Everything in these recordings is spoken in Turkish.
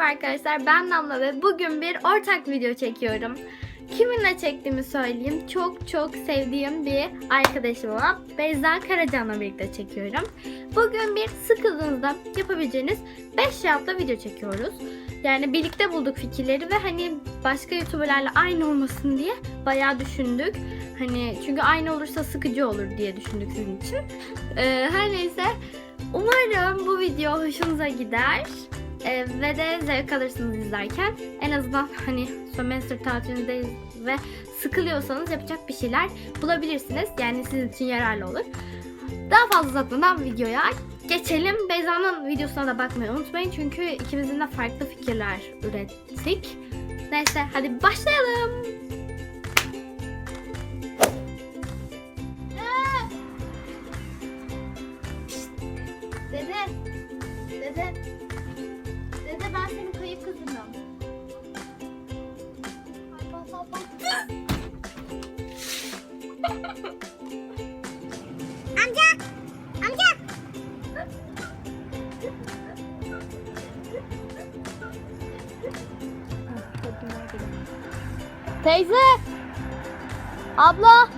arkadaşlar ben Damla ve bugün bir ortak video çekiyorum. Kiminle çektiğimi söyleyeyim. Çok çok sevdiğim bir arkadaşım olan Beyza Karacan'la birlikte çekiyorum. Bugün bir sıkıldığınızda yapabileceğiniz 5 cevapla video çekiyoruz. Yani birlikte bulduk fikirleri ve hani başka youtuberlarla aynı olmasın diye bayağı düşündük. Hani çünkü aynı olursa sıkıcı olur diye düşündük sizin için. Ee, her neyse umarım bu video hoşunuza gider. Ee, ve de zevk alırsınız izlerken. En azından hani sömestr tatilindeyiz ve sıkılıyorsanız yapacak bir şeyler bulabilirsiniz. Yani sizin için yararlı olur. Daha fazla uzatmadan videoya geçelim. Beyza'nın videosuna da bakmayı unutmayın. Çünkü ikimizin de farklı fikirler ürettik. Neyse hadi başlayalım. Dede. Dede. Ben senin kayıp kızınım. Amca! Amca! Teyze. Abla.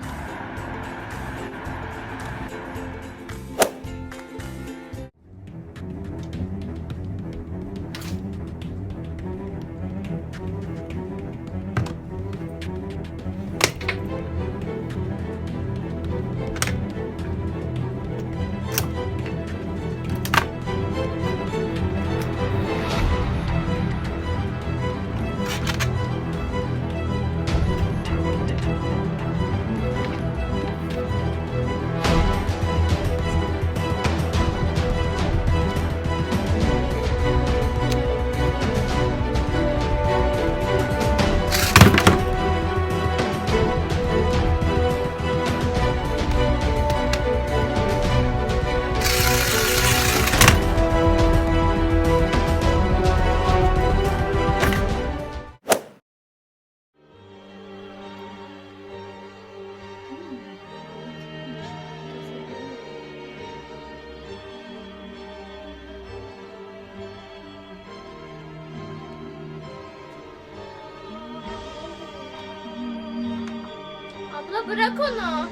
Abla bırak onu.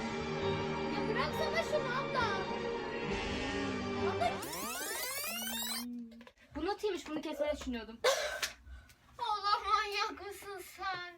Ya bıraksana şunu abla. Abla. Bu notiymiş bunu kesmeyi düşünüyordum. Allah manyak mısın sen?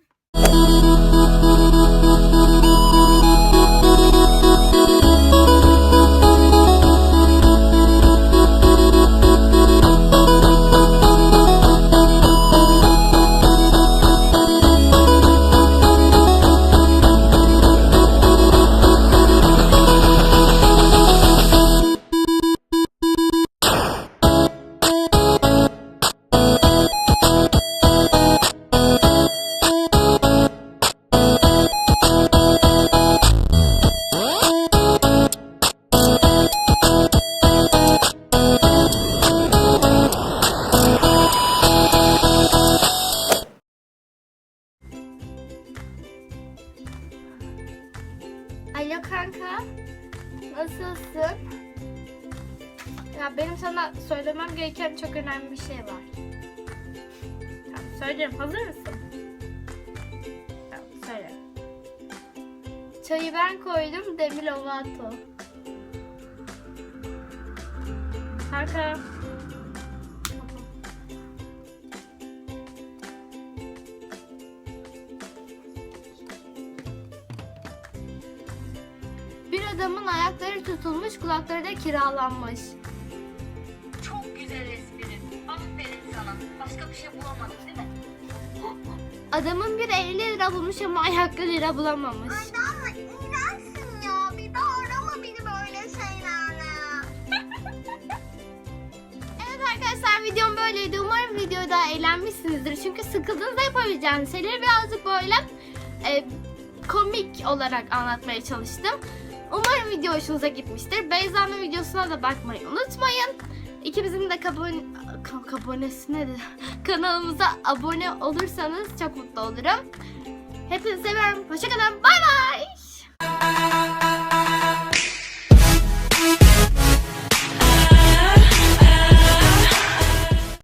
Alo kanka. Nasılsın? Ya benim sana söylemem gereken çok önemli bir şey var. Tamam, söylerim. Hazır mısın? Tamam, söyle. Çayı ben koydum, Demi Lovato. Kanka. Adamın ayakları tutulmuş, kulakları da kiralanmış. Çok güzel espri. Aferin sana. Başka bir şey bulamadın değil mi? Adamın bir 50 lira bulmuş ama ayaklı lira bulamamış. Ay Damla iğrençsin ya. Bir daha arama beni böyle şeylerle. Evet arkadaşlar videom böyleydi. Umarım videoda eğlenmişsinizdir. Çünkü sıkıldığınızda yapabileceğiniz şeyleri birazcık böyle e, komik olarak anlatmaya çalıştım. Umarım video hoşunuza gitmiştir. Beyza'nın videosuna da bakmayı unutmayın. İkimizin de kabone, ka- kabonesine de kanalımıza abone olursanız çok mutlu olurum. Hepinizi seviyorum. Hoşçakalın. Bay bay.